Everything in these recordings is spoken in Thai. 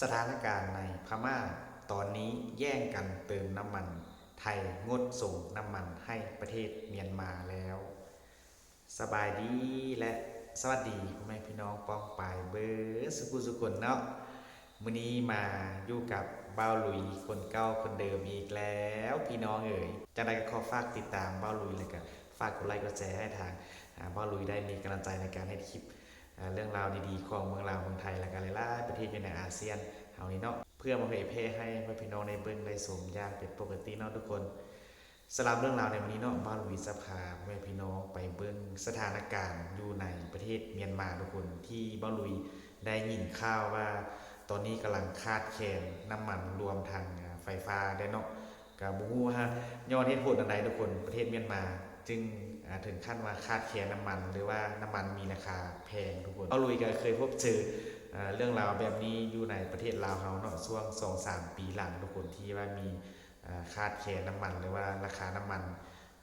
สถานการณ์ในพม่าตอนนี้แย่งกันเติมน้ำมัน ไทยงดส่งน้ำมันให้ประเทศเมียนมาแล้ว สบายดีและสวัสดีพ่อแม่พี่น้องป้องปายเบอร์สกุสุกลเนาะมื้อนี้มาอยู่กับบ้าหลุยคนเก่าคนเดิมอีกแล้วพี่น้องเอ๋ยจังใดก็ขอฝากติดตามบ้าหลุยเลยกันฝากกดไลค์กดแชร์ให้ทางบ้าหลุยได้มีกำลังใจในการให้คลิป เรื่องราวดีๆ ของเมืองลาวเมืองไทยและกันหลายประเทศอยู่ในอาเซียนเฮานี้เนาะเพื่อมาเผยแพร่ให้พ่อพี่น้องในเบิ่งได้สมอย่างเป็นปกติเนาะทุกคนสำหรับเรื่องราวในวันนี้เนาะบ้านลุยสภาพ่อแม่พี่น้องไปเบิ่งสถานการณ์อยู่ในประเทศเมียนมาทุกคนที่บ้านลุยได้ยินข่าวว่า ตอนนี้กำลังขาดแคลนน้ำมันรวมทางไฟฟ้าได้เนาะกับบูฮูฮะย้อนเหตุผลอันใดทุกคนประเทศเมียนมา จึง ถึงขั้นว่าขาดแคลนน้ำมันหรือว่าน้ำมันมีราคาแพงทุกคนเอาลุยก็เคยพบเจออ่าเรื่องราวแบบนี้อยู่ในประเทศลาวเฮาเนาะช่วงสองสามปีหลังทุกคนที่ว่ามีอ่าขาดแคลนน้ำมัน หรือว่าราคาน้ำมัน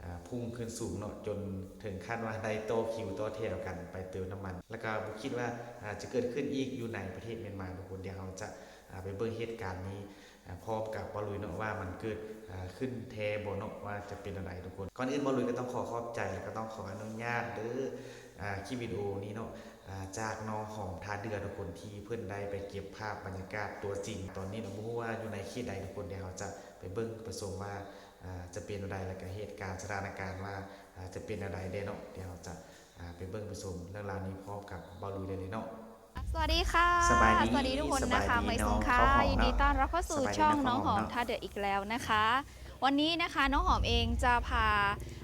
อ่าพุ่งขึ้นสูงเนาะจนถึงขั้นว่าได้โตอคิวโตอแถวกันไปเติมน้ำมัน แล้วก็บ่คิดว่าอ่าจะเกิดขึ้นอีกอยู่ในประเทศเมียนมาทุกคนเดี๋ยวเราจะอ่าไปเบิ่งเหตุการณ์นี้อ่า พร้อมกับบอลลุยเนาะว่ามันเกิดขึ้นแทบเนาะว่าจะเป็นอะไรทุกคน ก่อนอื่นบอลลุยก็ต้องขอขอบใจแล้วก็ต้องขออนุญาตเด้อคลิปวิดีโอนี้เนาะจากน้องหอมทาเดือทุกคนที่เพื่อนได้ไปเก็บภาพบรรยากาศตัวจริง ตอนนี้เราไม่รู้ว่าอยู่ในขีดใดทุกคนเดี๋ยวเราจะไปเบิ้งไปชมว่าจะเป็นอะไรแล้วก็เหตุการณ์สถานการณ์ว่าจะเป็นอะไรเด้เนาะเดี๋ยวเราจะไปเบิ้งไปชมเรื่องราวนี้พร้อมกับบอลลุยเลยเนาะ สวัสดีค่ะ สบายดีสวัสดีทุกคนสบายนะคะดีไมน้ซุองงค่ะข้าวหอมยินดีเนาะต้อนรับเข้าสู่สบายดีช่องนะน้องหอมข้าวหอมเนาะ ท่าเดืออีกแล้วนะคะ วันนี้นะคะน้องหอมเองจะพา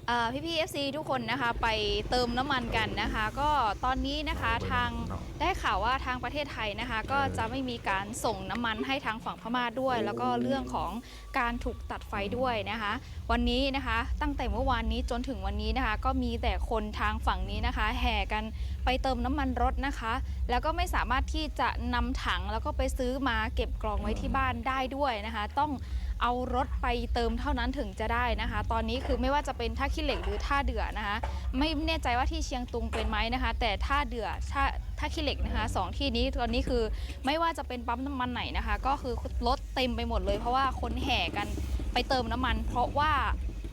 เอ่อพี่ๆ FC ทุกคนนะคะไปเติมน้ำมันกันนะคะ ก็ตอนนี้นะคะทางเนาะได้ข่าวว่าทางประเทศไทยนะคะ ก็จะไม่มีการส่งน้ำมันให้ทางฝั่งพม่าด้วยโอ้แล้วก็เรื่องของการถูกตัดไฟด้วยนะคะ วันนี้นะคะตั้งแต่เมื่อวานนี้จนถึงวันนี้นะคะ ก็มีแต่คนทางฝั่งนี้นะคะ แห่กันไปเติมน้ำมันรถนะคะ แล้วก็ไม่สามารถที่จะนำถังแล้วก็ไปซื้อมาเก็บกรองไว้ที่บ้านได้ด้วยนะคะ ต้อง เอารถไปเติมเท่านั้นถึงจะได้นะคะ ตอนนี้คือไม่ว่าจะเป็นท่าขี้เหล็กหรือท่าเดือนะคะ ไม่แน่ใจว่าที่เชียงตุงเป็นไหมนะคะ แต่ท่าเดือท่าท่าขี้เหล็กนะคะสองที่นี้ตอนนี้คือไม่ว่าจะเป็นปั๊มน้ำมันไหนนะคะ ก็คือรถเต็มไปหมดเลย เพราะว่าคนแห่กันไปเติมน้ำมัน เพราะว่า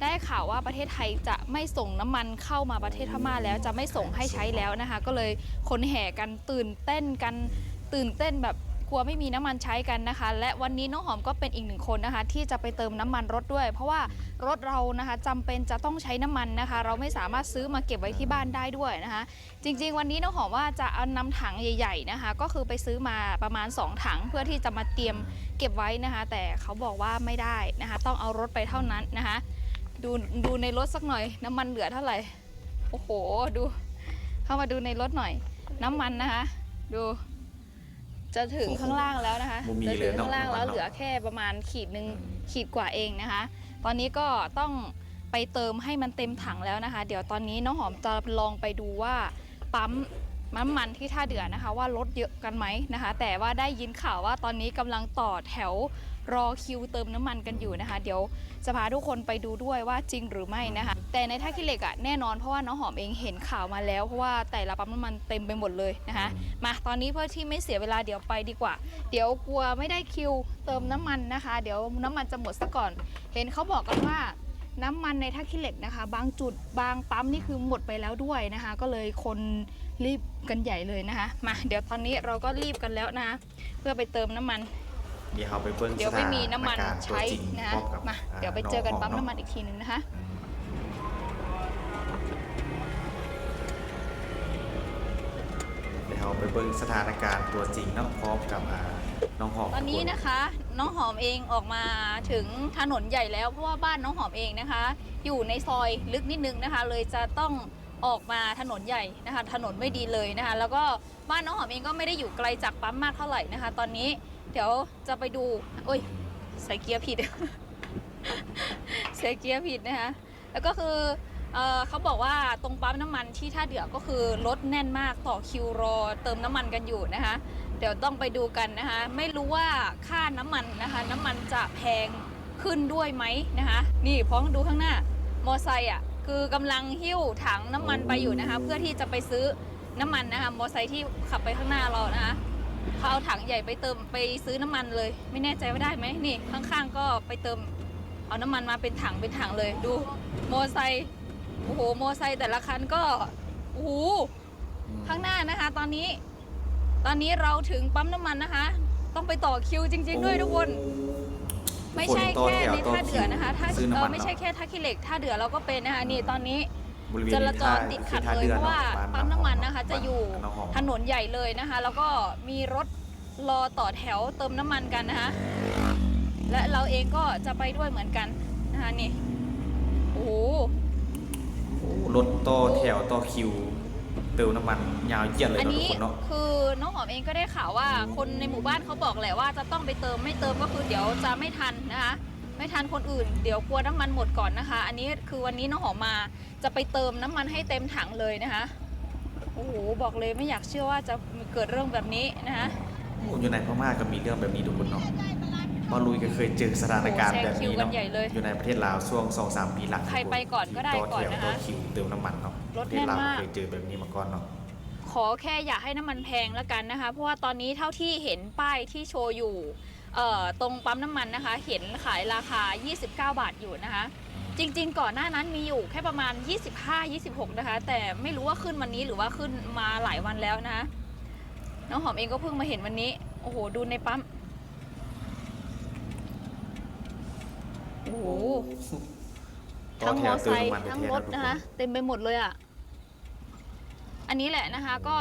ได้ข่าวว่าประเทศไทยจะไม่ส่งน้ำมันเข้ามาประเทศพม่าแล้วจะไม่ส่งให้ใช้แล้วนะคะ ก็เลยคนแห่กันตื่นเต้นกันตื่นเต้นแบบ กลัวไม่มีน้ำมันใช้กันนะคะ และวันนี้น้องหอมก็เป็นอีกหนึ่งคนนะคะ ที่จะไปเติมน้ำมันรถด้วย เพราะว่ารถเรานะคะจำเป็นจะต้องใช้น้ำมันนะคะ เราไม่สามารถซื้อมาเก็บไว้ที่บ้านได้ด้วยนะคะ จริง ๆ วันนี้น้องหอมว่าจะเอานำถังใหญ่ ๆนะคะ ก็คือไปซื้อมาประมาณ 2 ถังเพื่อที่จะมาเตรียมเก็บไว้นะคะ แต่เขาบอกว่าไม่ได้นะคะ ต้องเอารถไปเท่านั้นนะคะ ดูดูในรถสักหน่อย น้ำมันเหลือเท่าไหร่โอ้โหดู เข้ามาดูในรถหน่อย น้ำมันนะคะ ดู จะถึงข้างล่างแล้วนะคะ บ่มีจะเลถึยงเนาะข้างล่างแล้วน้ำมันเนาะเหลือแค่ประมาณขีดหนึ่งขีดกว่าเองนะคะ ตอนนี้ก็ต้องไปเติมให้มันเต็มถังแล้วนะคะ เดี๋ยวตอนนี้น้องหอมจะลองไปดูว่าปั๊มน้ำมันที่ท่าเดือนะคะ ว่ารถเยอะกันไหมนะคะ แต่ว่าได้ยินข่าวว่าตอนนี้กำลังต่อแถว รอคิวเติมน้ำมันกันอยู่นะคะ เดี๋ยวจะพาทุกคนไปดูด้วยว่าจริงหรือไม่นะคะ แต่ในท่าขี้เหล็กอะแน่นอนเพราะว่าน้องหอมเองเห็นข่าวมาแล้ว เพราะว่าแต่ละปั๊มน้ำมันเต็มไปหมดเลยนะคะ มาตอนนี้เพื่อที่ไม่เสียเวลาเดี๋ยวไปดีกว่า เดี๋ยวกลัวไม่ได้คิวเติมน้ำมันนะคะ เดี๋ยวน้ำมันจะหมดซะก่อน เห็นเขาบอกกันว่าน้ำมันในท่าขี้เหล็กนะคะ บางจุดบางปั๊มนี่คือหมดไปแล้วด้วยนะคะ ก็เลยคนรีบกันใหญ่เลยนะคะ มา เดี๋ยวตอนนี้เราก็รีบกันแล้วนะคะเพื่อไปเติมน้ำมัน เดี๋ยวเราไปเบิ้งเดี๋ยวไม่มีน้ำมันสถาการณ์ตัวใช้จริงนะคะพร้อกับมาอ่เดี๋ยวไปเจอกันปั๊มงหน้ำมันอีกทีหนึ่งนะคะอืมเดี๋ยวเราไปเบิ้งสถานการณ์ตัวจริงเนาะพร้อมกับอ่าน้องหอมตอนนี้ทุกนะคะ น้องหอมเองออกมาถึงถนนใหญ่แล้วเพราะว่าบ้านน้องหอมเองนะคะ อยู่ในซอยลึกนิดนึงนะคะ เลยจะต้องออกมาถนนใหญ่นะคะ ถนนไม่ดีเลยนะคะ แล้วก็บ้านน้องหอมเองก็ไม่ได้อยู่ไกลจากปั๊มมากเท่าไหร่นะคะ ตอนนี้ เดี๋ยวจะไปดูโอ้ยใส่เกียร์ผิด ใส่เกียร์ผิดนะคะแล้วก็คือเออเขาบอกว่าตรงปั๊มน้ำมันที่ท่าเดือก็คือรถแน่นมากต่อคิวรอเติมน้ำมันกันอยู่นะคะ เดี๋ยวต้องไปดูกันนะคะ ไม่รู้ว่าค่าน้ำมันนะคะ น้ำมันจะแพงขึ้นด้วยไหมนะคะ นี่พ้องดูข้างหน้ามอไซค์อะคือกำลังหิ้วถังน้ำมันไปอยู่นะคะ เพื่อที่จะไปซื้อน้ำมันนะคะมอไซค์ที่ขับไปข้างหน้าเรานะคะ เขาเอาถังใหญ่ไปเติมไปซื้อน้ำมันเลย ไม่แน่ใจว่าได้ไหมนี่ข้างๆ ก็ไปเติมเอาน้ำมันมาเป็นถังเป็นถังเลยดูโมอไซค์โอ้โหโมอไซค์แต่ละคันก็โอ้โหข้างหน้านะคะ ตอนนี้ ตอนนี้เราถึงปั๊มน้ำมันนะคะ ต้องไปต่อคิวจริง ๆ ด้วยทุกคนไม่ใช่แค่ในท่าเดือนะคะ ถ้าเอน้ำอมันไม่ใช่แค่ท่าขี้เหล็กท่าเดือเราก็เป็นนะคะนี่ตอนนี้ บริเวณจนี้ราจรติดขัดเลยเพราะว่าปั๊มน้ำมันนะคะ จะอยู่ถนนใหญ่เลยนะคะ แล้วก็มีรถรอต่อแถวเติมน้ำมันกันนะคะ และเราเองก็จะไปด้วยเหมือนกันนะคะนี่โอ้โหโอ้รถต่อแถวต่อคิวเติมน้ำมันยาวเหยียดเลยอันเนาะทุนี้กคนเนาะคือน้องหอมเองก็ได้ข่าวว่าคนในหมู่บ้านเขาบอกแหละว่าจะต้องไปเติมไม่เติมก็คือเดี๋ยวจะไม่ทันนะคะ ไม่ทันคนอื่น เดี๋ยวกลัวน้ำมันหมดก่อนนะคะ อันนี้คือวันนี้น้องหอมมา จะไปเติมน้ำมันให้เต็มถังเลยนะคะโอ้โหบอกเลยไม่อยากเชื่อว่าจะเกิดเรื่องแบบนี้นะคะโอ้อยู่ในพม่าก็มีเรื่องแบบนี้ทุกคนเนาะเพอลุยก็เคยเจอสถานการณ์แบบนี้โอ้โหแซงคิวกัเนาะนใหญ่เลยอยู่ในประเทศลาวช่วงสองสามปีหลังใครไปก่อนก็ได้ก่อนนะคะต่อแถวต่อคิวเติมน้ำมันเนาะรถประเทศลาวแน่นมากเคยเจอแบบนี้มาก่อนเนาะขอแค่อย่าให้น้ำมันแพงแล้วกันนะคะ เพราะว่าตอนนี้เท่าที่เห็นป้ายที่โชว์อยู่เอ่อตรงปั๊มน้ำมันนะคะ เห็นขายราคา 29 บาทอยู่นะคะ จริง ๆ ก่อนหน้านั้นมีอยู่แค่ประมาณ 25-26 นะคะ แต่ไม่รู้ว่าขึ้นวันนี้หรือว่าขึ้นมาหลายวันแล้วนะน้องหอมเองก็เพิ่งมาเห็นวันนี้ โอ้โห ดูในปั๊ม โอ้โห ทั้งมอไซค์ทั้งรถนะคะ เต็มไปหมดเลยอะ อันนี้แหละนะคะ ก็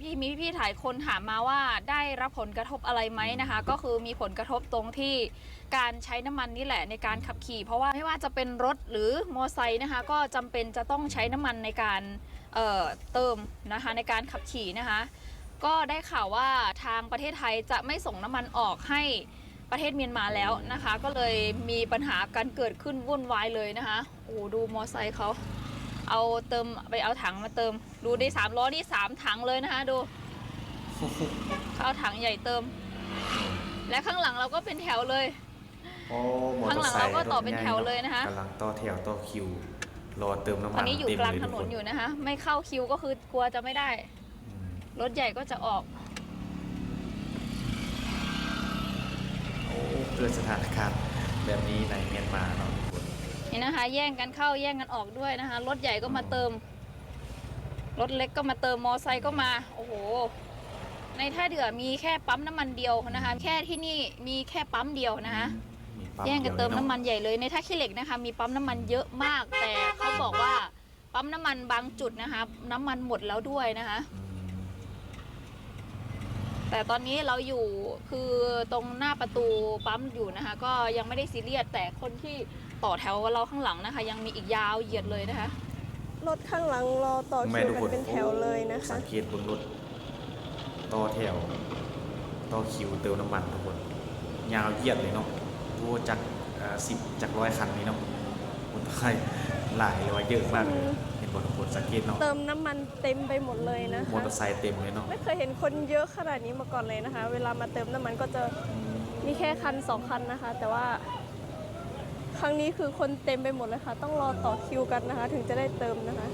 พี่มีพี่ถ่ายคนถามมาว่าได้รับผลกระทบอะไรไหมนะคะ ก็คือมีผลกระทบตรงที่การใช้น้ำมันนี่แหละในการขับขี่ เพราะว่าไม่ว่าจะเป็นรถหรือมอไซค์นะคะ ก็จำเป็นจะต้องใช้น้ำมันในการเเติมนะคะในการขับขี่นะคะ ก็ได้ข่าวว่าทางประเทศไทยจะไม่ส่งน้ำมันออกให้ประเทศเมียนมาแล้วนะคะ ก็เลยมีปัญหาการเกิดขึ้นวุ่นวายเลยนะคะโอ้ดูมอไซค์เขา เอาเติมไปเอาถังมาเติม ดูได้สามล้อนี่สามถังเลยนะคะดูเขาเอาถังใหญ่เติม และข้างหลังเราก็เป็นแถวเลย โอ้มอข้างเตหอลังร์ไซเราค์ก็ต่อรถเป็นใหญ่แถวเลยนะคะ กำลังต่อแถวต่อคิว รอเติมน้ำตมัอนนนี้อยู่เต็มกลางเลยถทุนกคนนอยู่นะคะ ไม่เข้าคิวก็คือกลัวจะไม่ได้ อืมรถใหญ่ก็จะออก โอ้เกิดสถานการณ์แบบนี้ในเมียนมาเนาะทุกค นนี่นะคะ แย่งกันเข้าแย่งกันออกด้วยนะคะ รถใหญ่ก็มาเติม รถเล็กก็มาเติมมอไซค์ก็มา โอ้โห ในท่าเดือมีแค่ปั๊มน้ำมันเดียวนะคะ แค่ที่นี่มีแค่ปั๊มเดียวนะคะมีปั๊แย่งกันเติมดียวน้ำมันใหญ่เลยในท่าขี้เหล็กนะคะ มีปั๊มน้ำมันเยอะมาก แต่เขาบอกว่าปั๊มน้ำมันบางจุดนะคะ น้ำมันหมดแล้วด้วยนะคะอืมแต่ตอนนี้เราอยู่คือตรงหน้าประตูปั๊มอยู่นะคะ ก็ยังไม่ได้ซีเรียสแต่คนที่ ต่อแถวเราข้างหลังนะคะ ยังมีอีกยาวเหยียดเลยนะคะ รถข้างหลังรอต่อแม่คิวทุกกัคนนเป็นแถวเลยนะคะ สังเกตบนรถต่อแถว ต่อคิวเติมน้ำมันทุกคนยาวเหยียดเลยเนาะดูจากสิบจากร้อยคันนี้เนาะคนไทยหลายเลยว่าเยอะมากเลยเห็นบนทุกคนสังเกตเนาะเติมน้ำมันเต็มไปหมดเลยนะมอคะเตอร์ไซค์เต็มเลยเนาะไม่เคยเห็นคนเยอะขนาดนี้มาก่อนเลยนะคะ เวลามาเติมน้ำมันก็จะมีแค่คันสองคันนะคะ แต่ว่า ครั้งนี้คือคนเต็มไปหมดเลยค่ะ ต้องรอต่อคิวกันนะคะ ถึงจะได้เติมนะคะ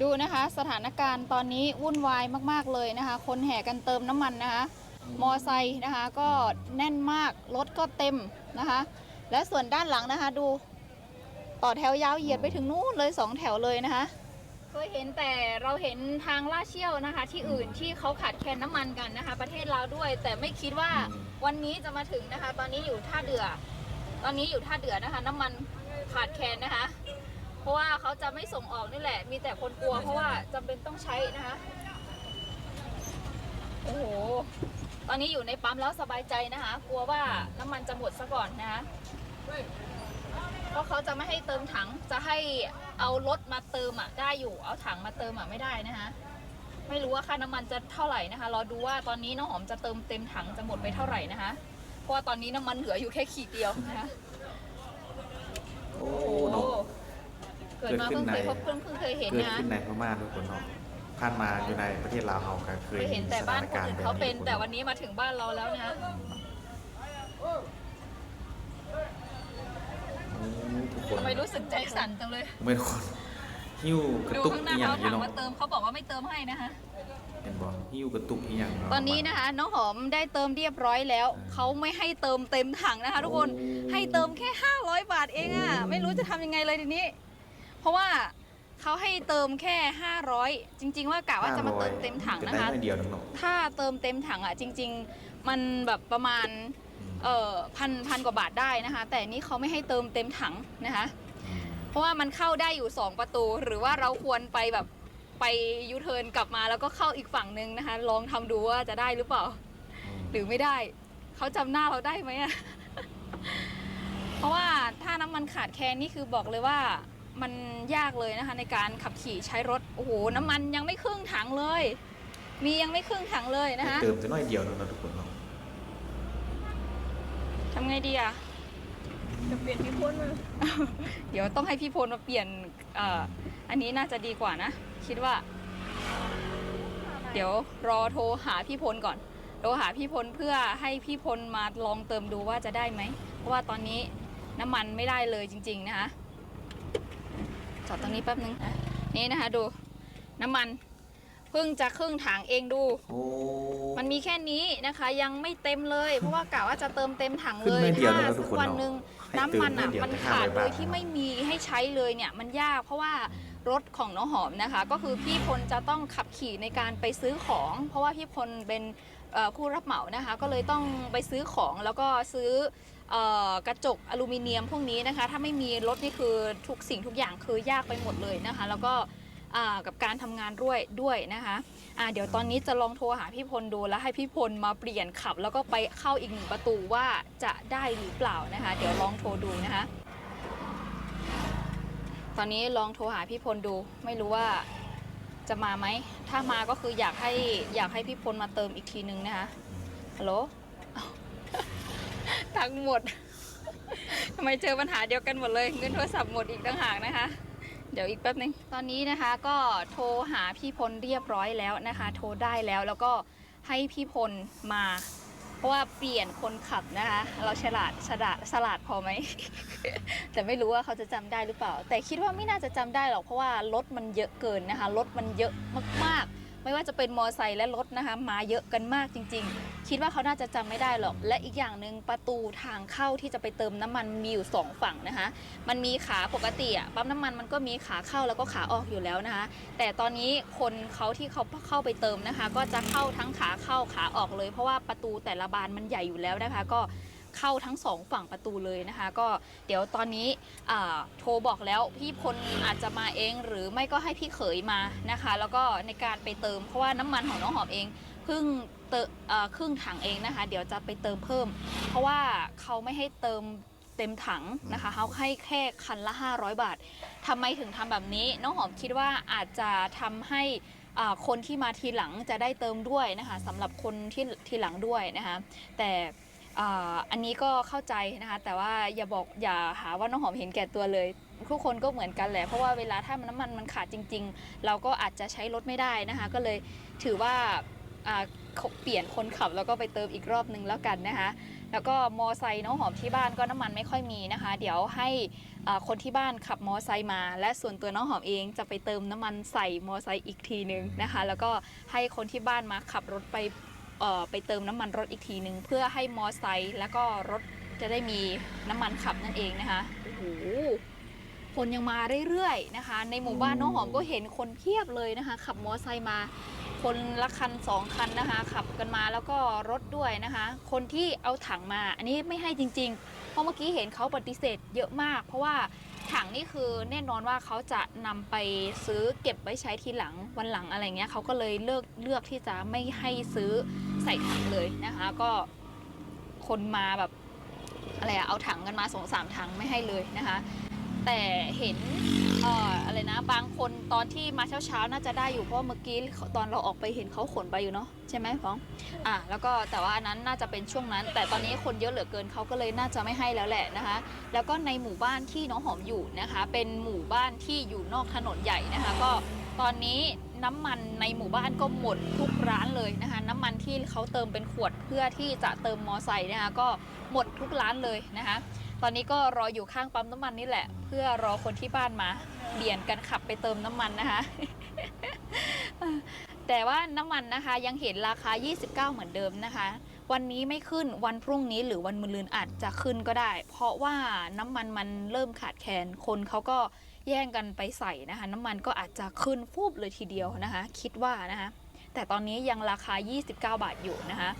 ดูนะคะสถานการณ์ตอนนี้วุ่นวายมากๆเลยนะคะ คนแห่กันเติมน้ำมันนะคะ มอไซค์นะคะ ก็แน่นมากรถก็เต็มนะคะ และส่วนด้านหลังนะคะดูต่อแถวยาวเหยียดไปถึงนู้นเลยสองแถวเลยนะคะเคยเห็นแต่เราเห็นทางลาดเชี่ยวนะคะ ที่อื่นที่เขาขาดแคลนน้ำมันกันนะคะ ประเทศเราด้วย แต่ไม่คิดว่าวันนี้จะมาถึงนะคะ ตอนนี้อยู่ท่าเดือ ตอนนี้อยู่ท่าเดือนะคะ น้ำมันขาดแคลนนะคะ เพราะว่าเขาจะไม่ส่งออกนี่แหละ มีแต่คนกลัวเพราะว่าจำเป็นต้องใช้นะคะโอ้โหตอนนี้อยู่ในปั๊มแล้วสบายใจนะคะ กลัวว่าน้ำมันจะหมดซะก่อนนะคะเพราะเขาจะไม่ให้เติมถังจะให้เอารถมาเติมอะได้อยู่ เอาถังมาเติมอะไม่ได้นะคะไม่รู้ว่าค่าน้ำมันจะเท่าไหร่นะคะรอดูว่าตอนนี้น้องหอมจะเติมเต็มถังจะหมดไปเท่าไหร่นะคะ เพราะว่าตอนนี้น้ำมันเหลืออยู่แค่ขีดเดียวนะคะโอ้โอ้โหเนาะเกิดมาเพิ่งเคยพบเกิดขึ้นในเพิ่งเพิ่งเคยเห็นเกิดนะ ขึ้นในพม่าทุกคนเนาะผ่านมาอยู่ในประเทศลาวเฮาก็เคเคยยเห็นมีแต่สบ้าถานนคนการณ์อื่นแบบเขาเป็นทุกคแต่วันนี้มาถึงบ้านเราแล้วนะโอ้ทุกคนทำไมรู้สึกใจสั่นจังเลย เหมือนคนหิ้วกระดูตุกข้างหน้าอหย่าเขางอยู่ถามเนาะมาเติมเขาบอกว่าไม่เติมให้นะคะเห็นบ่หิหิ้วกระตุกอีหยังเาตอนนี้นะคะ น้องหอมได้เติมเรียบร้อยแล้วอ่าเขาไม่ให้เติมเต็มถังนะคะทุกคนโอ้ให้เติมแค่ 500 บาทเองอะ่ะไม่รู้จะทำยังไงเลยทีนี้ เพราะว่าเขาให้เติมแค่ 500 จริง ๆ ว่ากะว่าจะมาเติมเต็มถังเป็นะได้คะไม่เดียวนึงเนาะถ้าเติมเต็มถังอะ่ะจริง ๆ มันแบบประมาณอืมเอ่อพันพันกว่าบาทได้นะคะ แต่นี่เขาไม่ให้เติมเต็มถังนะคะอืมเพราะว่ามันเข้าได้อยู่ 2 ประตู หรือว่าเราควรไปแบบ ไปยูเทิร์นกลับมาแล้วก็เข้าอีกฝั่งหนึ่งนะคะ ลองทำดูว่าจะได้หรือเปล่า หรือไม่ได้ เขาจำหน้าเราได้ไหมอะ เพราะว่าถ้าน้ำมันขาดแคลนนี่คือบอกเลยว่ามันยากเลยนะคะ ในการขับขี่ใช้รถโอ้โหน้ำมันยังไม่ครึ่งถังเลย มียังไม่ครึ่งถังเลยนะคะเติมจะน้อยเดียวนึงเนาะทุกคนเนาะทำไงดีอะ จะเปลี่ยนพี่พ้นมา เดี๋ยวต้องให้พี่พลมาเปลี่ยนเอ่ออันนี้น่าจะดีกว่านะ คิดว่า เดี๋ยวรอโทรหาพี่พลก่อน โทรหาพี่พลเพื่อให้พี่พลมาลองเติมดูว่าจะได้ไหม เพราะว่าตอนนี้น้ำมันไม่ได้เลยจริง ๆ นะคะ จอดตรงนี้แป๊บนึงอะนี่นะคะดูน้ำมันเพิ่งจะครึ่งถังเองดูโอ้มันมีแค่นี้นะคะ ยังไม่เต็มเลย เพราะว่ากะว่าจะเติมเต็มถังขึ้เลนยไม่เดียวถ้านะทุสักกคนวันเนาะหนึ่งให้น้ำมันอะเติมันไเดียวขาด500โดยบทที่ไม่มีให้ใช้เลยเนี่ยมันยากเพราะว่า รถของน้องหอมนะคะ ก็คือพี่พลจะต้องขับขี่ในการไปซื้อของ เพราะว่าพี่พลเป็นผู้รับเหมานะคะ ก็เลยต้องไปซื้อของแล้วก็ซื้ออกระจกอลูมิเนียมพวกนี้นะคะ ถ้าไม่มีรถนี่คือทุกสิ่งทุกอย่างคือยากไปหมดเลยนะคะ แล้วก็กับการทำงานด้วยด้วยนะคะเดี๋ยวตอนนี้จะลองโทรหาพี่พลดูแล้วให้พี่พลมาเปลี่ยนขับ แล้วก็ไปเข้าอีกหนึ่งประตูว่าจะได้หรือเปล่านะคะ เดี๋ยวลองโทรดูนะคะ ตอนนี้ลองโทรหาพี่พลดู ไม่รู้ว่าจะมาไหม ถ้ามาก็คืออยากให้อยากให้พี่พลมาเติมอีกทีนึงนะคะฮัลโหลอ้าวตังหมดทำไมเจอปัญหาเดียวกันหมดเลยเงินโทรศัพท์หมดอีกต่างหากนะคะ เดี๋ยวอีกแป๊บนึงตอนนี้นะคะก็โทรหาพี่พลเรียบร้อยแล้วนะคะ โทรได้แล้วแล้วก็ให้พี่พลมา เพราะว่าเปลี่ยนคนขับนะคะ เราฉลาดฉลาดฉลาดพอไหม แต่ไม่รู้ว่าเขาจะจำได้หรือเปล่า แต่คิดว่าไม่น่าจะจำได้หรอกเพราะว่ารถมันเยอะเกินนะคะรถมันเยอะมากๆ ไม่ว่าจะเป็นมอไซค์และรถนะคะ มาเยอะกันมากจริง ๆ คิดว่าเขาน่าจะจำไม่ได้หรอก และอีกอย่างหนึ่งประตูทางเข้าที่จะไปเติมน้ำมันมีอยู่สองฝั่งนะคะ มันมีขาปกติอะปั๊มน้ำมันมันก็มีขาเข้าแล้วก็ขาออกอยู่แล้วนะคะ แต่ตอนนี้คนเขาที่เขาเข้าไปเติมนะคะ ก็จะเข้าทั้งขาเข้าขาออกเลย เพราะว่าประตูแต่ละบานมันใหญ่อยู่แล้วนะคะ ก็ เข้าทั้งสองฝั่งประตูเลยนะคะ ก็เดี๋ยวตอนนี้โทรบอกแล้วพี่พลอาจจะมาเอง หรือไม่ก็ให้พี่เขยมานะคะ แล้วก็ในการไปเติมเพราะว่าน้ำมันของน้องหอมเองเพิ่งเติมเอ่อครึ่งถังเองนะคะ เดี๋ยวจะไปเติมเพิ่ม เพราะว่าเขาไม่ให้เติมเต็มถังนะคะเขาให้แค่คันละ 500 บาททำไมถึงทำแบบนี้น้องหอมคิดว่าอาจจะทำให้คนที่มาทีหลังจะได้เติมด้วยนะคะสำหรับคนที่ทีหลังด้วยนะคะแต่ อ่าอันนี้ก็เข้าใจนะคะแต่ว่าอย่าบอกอย่าหาว่าน้องหอมเห็นแก่ตัวเลย ทุกคนก็เหมือนกันแหละเพราะว่าเวลาถ้ามันน้ำมันมันขาดจริง ๆ เราก็อาจจะใช้รถไม่ได้นะคะก็เลยถือว่าอ่าเปลี่ยนคนขับแล้วก็ไปเติมอีกรอบนึงแล้วกันนะคะแล้วก็มอไซค์น้องหอมที่บ้านก็น้ำมันไม่ค่อยมีนะคะ เดี๋ยวให้คนที่บ้านขับมอไซค์มา และส่วนตัวน้องหอมเองจะไปเติมน้ำมันใส่มอไซค์อีกทีหนึ่งนะคะ แล้วก็ให้คนที่บ้านมาขับรถไป ไปเติมน้ำมันรถอีกทีหนึ่งเพื่อให้มอไซค์แล้วก็รถจะได้มีน้ำมันขับนั่นเองนะคะโอ้โหคนยังมาเรื่อยๆนะคะ ในหมู่บ้านน้องหอมก็เห็นคนเพียบเลยนะคะ ขับมอไซค์มาคนละคันสองคันนะคะ ขับกันมาแล้วก็รถด้วยนะคะ คนที่เอาถังมา อันนี้ไม่ให้จริง ๆ เพราะเมื่อกี้เห็นเขาปฏิเสธเยอะมาก เพราะว่า ถังนี่คือแน่นอนว่าเขาจะนำไปซื้อเก็บไว้ใช้ทีหลังวันหลังอะไรเงี้ยเขาก็เลยเลือกเลือกที่จะไม่ให้ซื้อใส่ถังเลยนะคะ ก็คนมาแบบอะไรอะเอาถังกันมาสองสามถังไม่ให้เลยนะคะ แต่เห็น อ่ออะไรนะ บางคนตอนที่มาเช้าๆน่าจะได้อยู่เพราะเมื่อกี้ตอนเราออกไปเห็นเขาขนไปอยู่เนาะใช่ไหมฟ้องอะแล้วก็แต่ว่าอันนั้นน่าจะเป็นช่วงนั้น แต่ตอนนี้คนเยอะเหลือเกินเขาก็เลยน่าจะไม่ให้แล้วแหละนะคะ แล้วก็ในหมู่บ้านที่น้องหอมอยู่นะคะ เป็นหมู่บ้านที่อยู่นอกถนนใหญ่นะคะ ก็ตอนนี้น้ำมันในหมู่บ้านก็หมดทุกร้านเลยนะคะ น้ำมันที่เขาเติมเป็นขวดเพื่อที่จะเติมมอไซค์นะคะก็หมดทุกร้านเลยนะคะ ตอนนี้ก็รออยู่ข้างปั๊มน้ำมันนี่แหละ เพื่อรอคนที่บ้านมาเปลี่ยนกันขับไปเติมน้ำมันนะคะ แต่ว่าน้ำมันนะคะยังเห็นราคา 29 เหมือนเดิมนะคะ วันนี้ไม่ขึ้นวันพรุ่งนี้หรือวันมะรืนอาจจะขึ้นก็ได้ เพราะว่าน้ำมันมันเริ่มขาดแคลนคนเขาก็แย่งกันไปใส่นะคะ น้ำมันก็อาจจะขึ้นฟูบเลยทีเดียวนะคะ คิดว่านะคะ แต่ตอนนี้ยังราคา 29 บาทอยู่นะคะ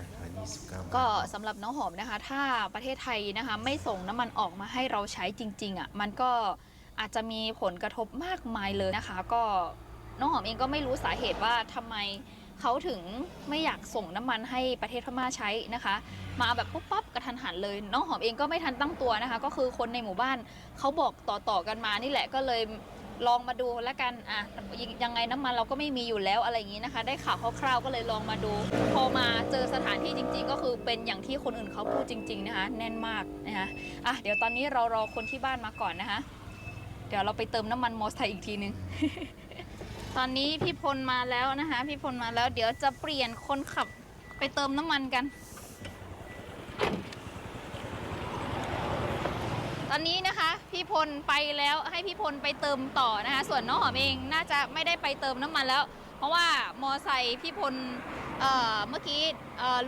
ราคา29บาท ก็สำหรับน้องหอมนะคะ ถ้าประเทศไทยนะคะ ไม่ส่งน้ำมันออกมาให้เราใช้จริงๆอะ่ะมันก็อาจจะมีผลกระทบมากมายเลยนะคะ ก็น้องหอมเองก็ไม่รู้สาเหตุว่าทำไมเขาถึงไม่อยากส่งน้ำมันให้ประเทศพม่าใช้นะคะ มาแบบปุ๊บปั๊บกระทันหันเลย น้องหอมเองก็ไม่ทันตั้งตัวนะคะ ก็คือคนในหมู่บ้านเขาบอกต่อๆกันมานี่แหละก็เลย ลองมาดูแล้วกันอะยังยังไงน้ำมันเราก็ไม่มีอยู่แล้วอะไรอย่างนี้นะคะ ได้ข่าวคร่าวๆก็เลยลองมาดู พอมาเจอสถานที่จริง ๆ ก็คือเป็นอย่างที่คนอื่นเขาพูดจริง ๆนะคะ แน่นมากนะคะอะเดี๋ยวตอนนี้เรารอคนที่บ้านมาก่อนนะคะ เดี๋ยวเราไปเติมน้ำมันมอเตอร์ไซค์อีกทีนึงตอนนี้พี่พลมาแล้วนะคะ พี่พลมาแล้ว เดี๋ยวจะเปลี่ยนคนขับไปเติมน้ำมันกัน อนนี้นะคะพี่พลไปแล้วให้พี่พลไปเติมต่อนะคะ ส่วนน้องหอมเองน่าจะไม่ได้ไปเติมน้ำมันแล้ว เพราะว่ามอไซค์พี่พลเมื่อกี้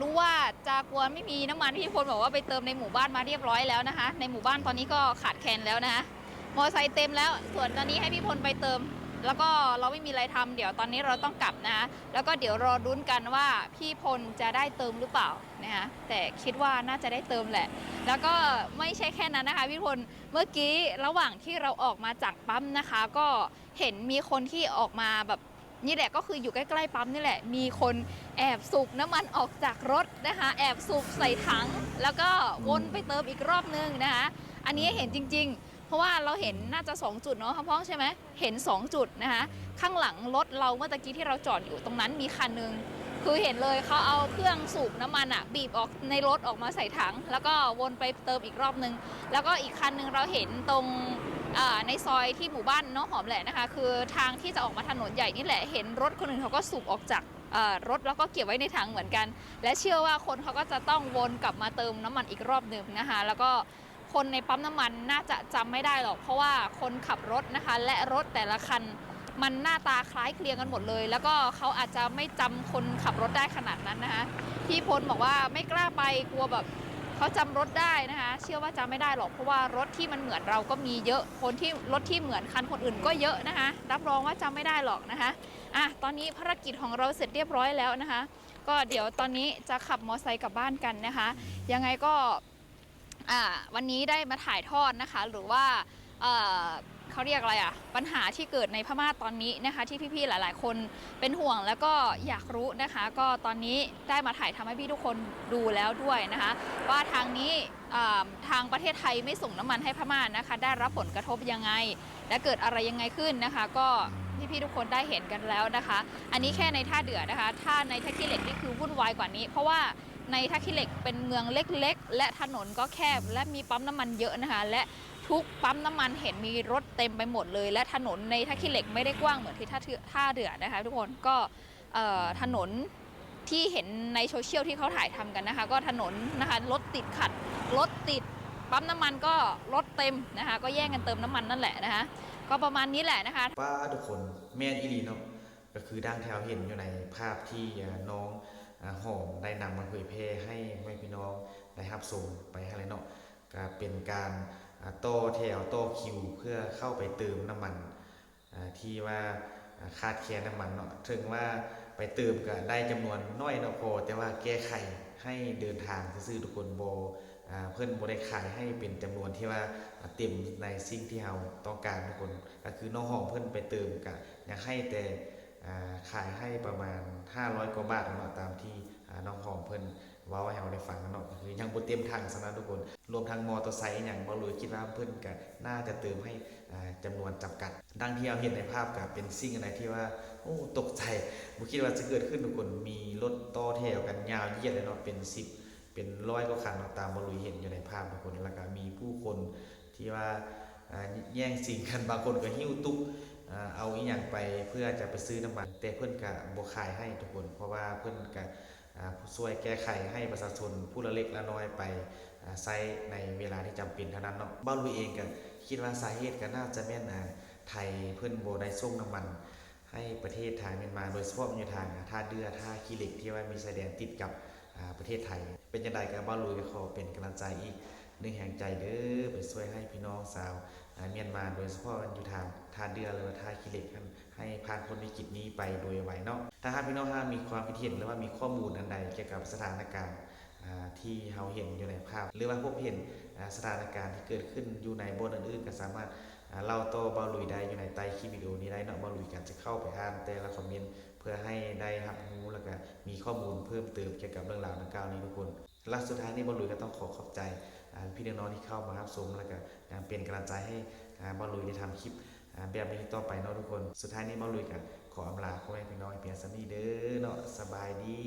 รู้ว่าจากลัวไม่มีน้ำมันพี่พลบอกว่าไปเติมในหมู่บ้านมาเรียบร้อยแล้วนะคะ ในหมู่บ้านตอนนี้ก็ขาดแคลนแล้วนะคะมอไซค์เต็มแล้ว ส่วนตอนนี้ให้พี่พลไปเติม แล้วก็เราไม่มีอะไรทำเดี๋ยวตอนนี้เราต้องกลับนะะแล้วก็เดี๋ยวรอรุ้นกันว่าพี่พลจะได้เติมหรือเปล่า นะคะแต่คิดว่าน่าจะได้เติมแหละ แล้วก็ไม่ใช่แค่นั้นนะคะพี่พลเมื่อกี้ระหว่างที่เราออกมาจากปั๊มนะคะ ก็เห็นมีคนที่ออกมาแบบนี่แหละก็คืออยู่ใกล้ๆปั๊มนี่แหละ มีคนแอบสูบน้ำมันออกจากรถนะคะ แอบสูบใส่ถัง แล้วก็วนไปเติมอีกรอบนึงนะคะ อันนี้เห็นจริง ๆ เพราะว่าเราเห็นน่าจะ 2 จุดเนาะครับพ้องใช่ไหมเห็น 2 จุดนะคะ ข้างหลังรถเราเมื่อตะกี้ที่เราจอดอยู่ตรงนั้นมีคันนึง คือเห็นเลยเขาเอาเครื่องสูบน้ำมันอะบีบออกในรถออกมาใส่ถัง แล้วก็วนไปเติมอีกรอบนึง แล้วก็อีกคันนึงเราเห็นตรงในซอยที่หมู่บ้านน้องหอมแหละนะคะ คือทางที่จะออกมาถนนใหญ่นี่แหละเห็นรถคนอื่นเขาก็สูบออกจากรถแล้วก็เก็บไว้ในถังเหมือนกัน และเชื่อว่าคนเขาก็จะต้องวนกลับมาเติมน้ำมันอีกรอบหนึ่งนะคะ แล้วก็คนในปั๊มน้ำมันน่าจะจำไม่ได้หรอก เพราะว่าคนขับรถนะคะ และรถแต่ละคัน มันหน้าตาคล้ายเคลียงกันหมดเลย แล้วก็เขาอาจจะไม่จำคนขับรถได้ขนาดนั้นนะคะพี่พลบอกว่าไม่กล้าไปกลัวแบบเขาจำรถได้นะคะ เชื่อว่าจำไม่ได้หรอกเพราะว่ารถที่มันเหมือนเราก็มีเยอะ คนที่รถที่เหมือนคันคนอื่นก็เยอะนะคะ รับรองว่าจำไม่ได้หรอกนะคะอะตอนนี้ภารกิจของเราเสร็จเรียบร้อยแล้วนะคะ ก็เดี๋ยวตอนนี้จะขับมอเตอร์ไซค์กลับบ้านกันนะคะ ยังไงก็อ่าวันนี้ได้มาถ่ายทอดนะคะ หรือว่า เขาเรียกอะไรอะปัญหาที่เกิดในพม่าตอนนี้นะคะ ที่พี่ๆหลาย ๆ คนเป็นห่วงแล้วก็อยากรู้นะคะ ก็ตอนนี้ได้มาถ่ายทำให้พี่ทุกคนดูแล้วด้วยนะคะ ว่าทางนี้ทางประเทศไทยไม่ส่งน้ำมันให้พม่านะคะ ได้รับผลกระทบยังไง และเกิดอะไรยังไงขึ้นนะคะ ก็พี่ๆทุกคนได้เห็นกันแล้วนะคะ อันนี้แค่ในท่าเดือนะคะถ้าในท่าขี้เหล็กนี่คือวุ่นวายกว่านี้ เพราะว่าในท่าขี้เหล็กเป็นเมืองเล็กๆ และถนนก็แคบและมีปั๊มน้ำมันเยอะนะคะ และ ทุกปั๊มน้ำมันเห็นมีรถเต็มไปหมดเลย และถนนในท่าขี้เหล็กไม่ได้กว้างเหมือนที่ท่าเถือท่าเดือนะคะ ทุกคนก็ถนนที่เห็นในโซเชียลที่เขาถ่ายทำกันนะคะ ก็ถนนนะคะรถติดขัดรถติดปั๊มน้ำมันก็รถเต็มนะคะ ก็แย่งกันเติมน้ำมันนั่นแหละนะคะก็ประมาณนี้แหละนะคะป้าทุกคนแม่นอีลีเนาะก็คือดังแถวเห็นอยู่ในภาพที่น้องหอมได้นำมาเผยแพร่ให้แม่พี่น้องได้รับชมไปอะไรเนาะก็เป็นการ โต้แถวโต้คิว เพื่อเข้าไปเติมน้ำมันที่ว่าอ่าดแคลนน้ำมันเนาะถึงว่าไปเติมก็ได้จำนวนน้อยเนาะพอ แต่ว่าแก้ไขให้เดินทางซื่อทุกคนโบเพื่อนโบได้ขายให้เป็นจำนวนที่ว่าเต็มในสิ่งที่เราต้องการทุกคนก็คือน้องหอมเพิ่อนไปเติมกะอยากให้แต่ขายให้ประมาณ 500 กว่าบาทเนาะตามที่น้องหอมเพิ่อน ว้าให้เราได้ฟังเนาะคือยังบ่เต็มถังสำหรับทุกคน รวมทั้งมอเตอร์ไซค์อหย่างบ่รู้คิดว่าเพิ่นก็น่าจะเติมให้อ่าจำนวนจำกัด ดังที่เราเห็นในภาพก็เป็นสิ่งอะไรที่ว่า โอ้ตกใจบ่คิดว่าจะเกิดขึ้นทุกคนมีรถต่อแถวกันยาวเหยียดเลยเนาะเป็น 10 เป็นร้อยกว่าคันเนาะตามบ่รู้เห็นอยู่ในภาพทุกคนแล้วก็มีผู้คนที่ว่าอ่าแย่งสิ่งกันบางคนก็หิ้วตุ๊กเอาอีหยังไปเพื่อจะไปซื้อน้ำมันแต่เพื่อนก็บ่ขายให้ทุกคน เพราะว่าเพื่อนก็ ช่วยแก้ไขให้ประชาชนผู้ละเล็กละน้อยไปใช้ในเวลาที่จำเป็นเท่านั้นเนาะบ้านลุยเองก็คิดว่าสาเหตุก็น่าจะแม่นอ่าไทยเพิ่อนโบได้ส่งน้ำมัน ให้ประเทศทางเมียนมาโดยเฉพาะมันอยู่ทางท่าเดือท่าขี้เหล็กที่ว่ามีชายแดนติดกับประเทศไทย เป็นยังไงกับบ้านลุยก็ขอเป็นกำลังใจอีกหนึ่งแห่งใจเด้อไปช่วยให้พี่น้องชาวเมียนมาโดยเฉพาะมันอยู่ทางท่าเดือหรือท่าขี้เหล็กให้ผ่านพ้นวิกฤตนี้ไปโดยไวเนาะ ถ้าหาพี่น้องท่ามีความคิดเห็นหรือว่ามีข้อมูลอันใดเกี่ยวกับสถานการณ์ที่เราเห็นอยู่ในภาพ หรือว่าพบเห็นสถานการณ์ที่เกิดขึ้นอยู่ในบทอื่นๆก็สามารถเล่าต่อเบาลุยได้อยู่ในใต้คลิปวิดีโอนี้ได้เนาะเบาลุยกันจะเข้าไปอ่านแต่ละคอมเมนต์เพื่อให้ได้รับรู้แล้วก็มีข้อมูลเพิ่มเติมเกี่ยวกับเรื่องราวดังกล่าวนี้ทุกคนและสุดท้ายนี้เบาลุยก็ต้องขอขอบใจพี่น้องๆที่เข้ามารับชมแล้วก็อ่าเป็นกำลังใจให้เบาลุยได้ทำคลิปแบบนี้ต่อไปเนาะทุกคน สุดท้ายนี้เบาลุยกัน ขออำลาพ่อแม่พี่น้องเพียงสันนี้เด้อเนาะสบายดี